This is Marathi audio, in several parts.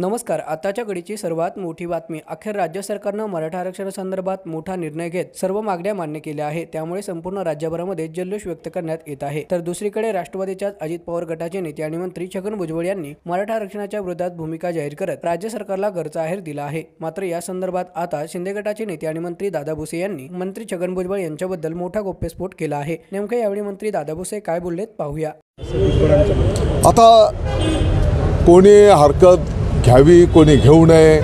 नमस्कार आताच्या घडीची सर्वात मोठी बातमी. अखेर राज्य सरकारनं मराठा आरक्षणासंदर्भात मोठा निर्णय घेत सर्व मागण्या मान्य केल्या आहे त्यामुळे संपूर्ण राज्यभरामध्ये जल्लोष व्यक्त करण्यात येत आहे. तर दुसरीकडे राष्ट्रवादीच्या अजित पवार गटाचे नेते आणि मंत्री छगन भुजबळ यांनी मराठा आरक्षणाच्या विरोधात भूमिका जाहीर करत राज्य सरकारला घरचा आहेर दिला आहे. मात्र या संदर्भात आता शिंदे गटाचे नेते आणि मंत्री दादा भुसे यांनी मंत्री छगन भुजबळ यांच्याबद्दल मोठा गोप्यस्फोट केला आहे. नेमके यावेळी मंत्री दादा भुसे काय बोललेत पाहूया. आता कोणी हरकत घ्यावी कोणी घेऊ नये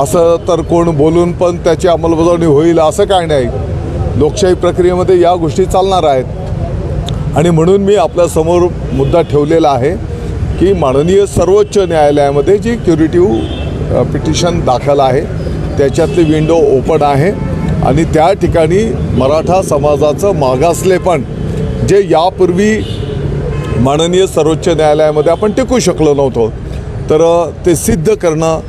असं तर कोण बोलून पण त्याची अंमलबजावणी होईल असं काय नाही. लोकशाही प्रक्रियेमध्ये या गोष्टी चालणार आहेत. आणि म्हणून मी आपल्यासमोर मुद्दा ठेवलेला आहे की माननीय सर्वोच्च न्यायालयामध्ये जी क्युरेटिव्ह पिटिशन दाखल आहे त्याच्यातली विंडो ओपन आहे. आणि त्या ठिकाणी मराठा समाजाचं मागासलेपण जे यापूर्वी माननीय सर्वोच्च न्यायालयामध्ये आपण टिकू शकलो नव्हतो. तर ते सिद्ध करणं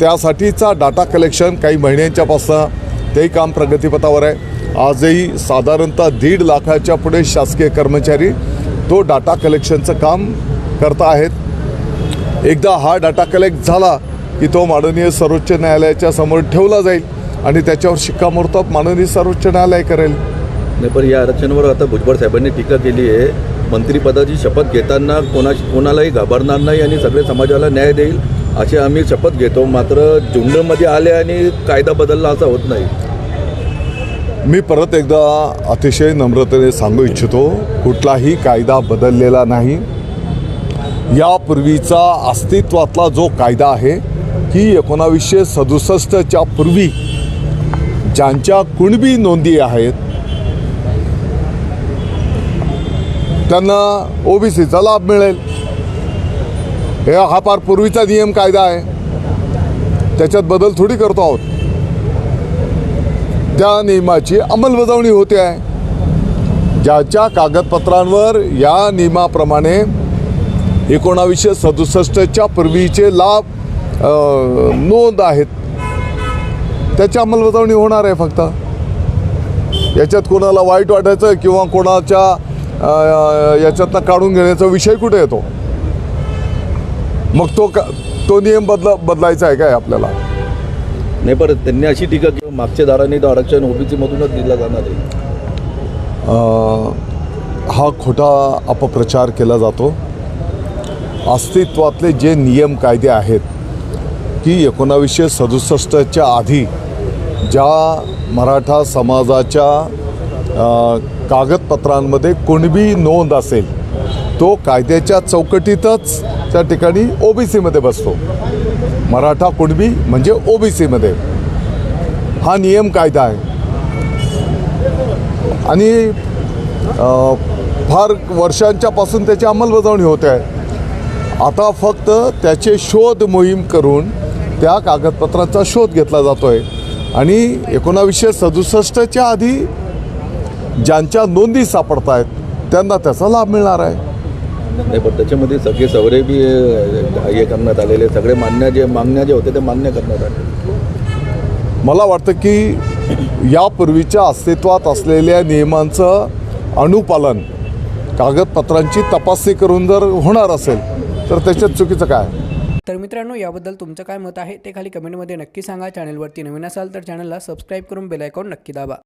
त्यासाठीचा डाटा कलेक्शन काही महिन्यांच्यापासून तेही काम प्रगतीपथावर आहे. आजही साधारणतः दीड लाखाच्या पुढे शासकीय कर्मचारी तो डाटा कलेक्शनचं काम करत आहेत. एकदा हा डाटा कलेक्ट झाला की तो माननीय सर्वोच्च न्यायालयाच्या समोर ठेवला जाईल आणि त्याच्यावर शिक्कामोर्तब माननीय सर्वोच्च न्यायालय करेल. नाही पण या आरक्षणावर आता भुजबळ साहेबांनी टीका केली आहे. मंत्रिपदाची शपथ घेताना कोणा कोणालाही घाबरणार नाही आणि सगळे समाजाला न्याय देईल अशी आम्ही शपथ घेतो. मात्र झुंडमध्ये आले आणि कायदा बदलला असा होत नाही. मी परत एकदा अतिशय नम्रतेने सांगू इच्छितो कुठलाही कायदा बदललेला नाही. यापूर्वीचा अस्तित्वातला जो कायदा आहे की एकोणावीसशे सदुसष्टच्या पूर्वी ज्यांच्या कुणबी नोंदी आहेत त्यांना ओबीसीचा लाभ मिळेल. हे हा फार पूर्वीचा नियम कायदा आहे. त्याच्यात बदल थोडी करतो आहोत. त्या नियमाची अंमलबजावणी होते आहे. ज्याच्या कागदपत्रांवर या नियमाप्रमाणे एकोणावीसशे सदुसष्टच्या पूर्वीचे लाभ नोंद आहेत. त्याची अंमलबजावणी होणार आहे फक्त. याच्यात कोणाला वाईट वाटायचं किंवा कोणाच्या याच्यातनं काढून घेण्याचा विषय कुठे येतो? मग तो का तो नियम बदला बदलायचा आहे काय आपल्याला? नाही पण त्यांनी अशी टीका केली मागच्या दाराने तो आरक्षण ओबीसी मधूनच दिलं जाणार आहे. हा खोटा अपप्रचार केला जातो. अस्तित्वातले जे नियम कायदे आहेत की एकोणावीसशे सदुसष्टच्या आधी ज्या मराठा समाजाच्या कागदपत्रांमध्ये कुणबी नोंद असेल तो कायद्याच्या चौकटीतच त्या ठिकाणी ओबीसीमध्ये बसतो. मराठा कुणबी म्हणजे ओबीसीमध्ये. हा नियम कायदा आहे. आणि फार वर्षांच्यापासून त्याची अंमलबजावणी होते आहे. आता फक्त त्याचे शोध मोहीम करून त्या कागदपत्रांचा शोध घेतला जातो आहे आणि एकोणावीसशे सदुसष्टच्या आधी ज्यांच्या नोंदी सापडत आहेत त्यांना त्याचा लाभ मिळणार आहे. नाही पण त्याच्यामध्ये सगळे सवरे बी हे करण्यात आलेले सगळे मान्य जे मागण्या जे होते ते मान्य करण्यात आले. मला वाटतं की यापूर्वीच्या अस्तित्वात असलेल्या नियमांचं अनुपालन कागदपत्रांची तपासणी करून जर होणार असेल तर त्याच्यात चुकीचं काय? तर मित्रांनो याबद्दल तुमचं काय मत आहे ते खाली कमेंटमध्ये नक्की सांगा. चॅनलवरती नवीन असाल तर चॅनलला सबस्क्राईब करून बेल आयकॉन नक्की दाबा.